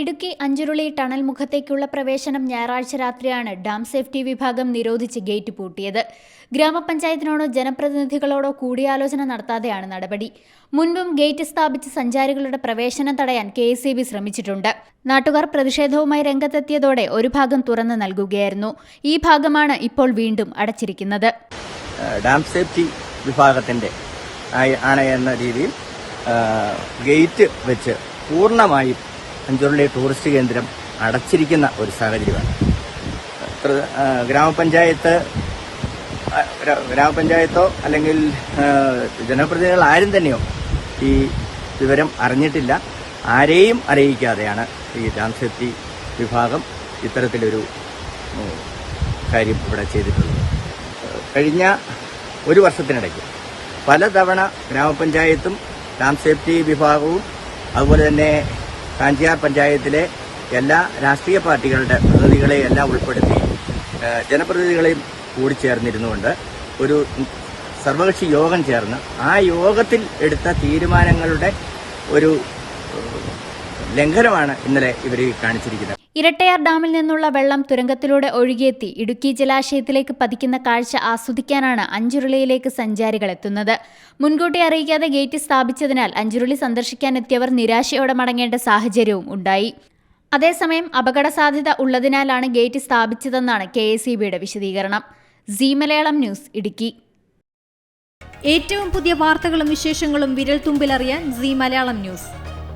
Idukki Anchuruli tunnel മുഖത്തേക്കുള്ള പ്രവേശനം ഞായറാഴ്ച രാത്രിയാണ് ഡാം സേഫ്റ്റി വിഭാഗം നിരോധിച്ച് ഗേറ്റ് പൂട്ടിയത്. ഗ്രാമപഞ്ചായത്തിനോടോ ജനപ്രതിനിധികളോടോ കൂടിയാലോചന നടത്താതെയാണ് നടപടി. മുൻപും ഗേറ്റ് സ്ഥാപിച്ച് സഞ്ചാരികളുടെ പ്രവേശനം തടയാൻ കെ ശ്രമിച്ചിട്ടുണ്ട്. നാട്ടുകാർ പ്രതിഷേധവുമായി രംഗത്തെത്തിയതോടെ ഒരു ഭാഗം തുറന്നു നൽകുകയായിരുന്നു. ഈ ഭാഗമാണ് ഇപ്പോൾ വീണ്ടും അടച്ചിരിക്കുന്നത്. ഡാം സേഫ്റ്റി വിഭാഗത്തിന്റെ എന്ന രീതിയിൽ ഗേറ്റ് വെച്ച് പൂർണമായും അഞ്ചുരുളി ടൂറിസ്റ്റ് കേന്ദ്രം അടച്ചിരിക്കുന്ന ഒരു സാഹചര്യമാണ്. ഗ്രാമപഞ്ചായത്ത് ഗ്രാമപഞ്ചായത്തോ അല്ലെങ്കിൽ ജനപ്രതിനിധികൾ ആരും തന്നെയോ ഈ വിവരം അറിഞ്ഞിട്ടില്ല. ആരെയും അറിയിക്കാതെയാണ് ഈ ഡാം സേഫ്റ്റി വിഭാഗം ഇത്തരത്തിലൊരു കാര്യം ഇവിടെ ചെയ്തിട്ടുള്ളത്. കഴിഞ്ഞ ഒരു വർഷത്തിനിടയ്ക്ക് പലതവണ ഗ്രാമപഞ്ചായത്തും ഡാം സേഫ്റ്റി വിഭാഗവും അതുപോലെ തന്നെ കാഞ്ചിയാർ പഞ്ചായത്തിലെ എല്ലാ രാഷ്ട്രീയ പാർട്ടികളുടെ പ്രതിനിധികളെ എല്ലാം ഉൾപ്പെടുത്തി ജനപ്രതിനിധികളെയും കൂടി ചേർന്നിരുന്നുകൊണ്ട് ഒരു സർവകക്ഷി യോഗം ചേർന്ന് ആ യോഗത്തിൽ എടുത്ത തീരുമാനങ്ങളുടെ ഒരു ലംഘനമാണ് ഇന്നലെ ഇവർ കാണിച്ചിരിക്കുന്നത്. ഇരട്ടയാർ ഡാമിൽ നിന്നുള്ള വെള്ളം തുരങ്കത്തിലൂടെ ഒഴുകിയെത്തി ഇടുക്കി ജലാശയത്തിലേക്ക് പതിക്കുന്ന കാഴ്ച ആസ്വദിക്കാനാണ് അഞ്ചുരുളിയിലേക്ക് സഞ്ചാരികൾ എത്തുന്നത്. മുൻകൂട്ടി അറിയിക്കാതെ ഗേറ്റ് സ്ഥാപിച്ചതിനാൽ അഞ്ചുരുളി സന്ദർശിക്കാനെത്തിയവർ നിരാശയോടെ മടങ്ങേണ്ട സാഹചര്യവും ഉണ്ടായി. അതേസമയം അപകട സാധ്യത ഉള്ളതിനാലാണ് ഗേറ്റ് സ്ഥാപിച്ചതെന്നാണ് കെ എസ് വിശദീകരണം. C Malayalam news Idukki. ഏറ്റവും പുതിയ വാർത്തകളും വിശേഷങ്ങളും വിരൽ തുമ്പിലറിയാൻ സി മലയാളം ന്യൂസ്.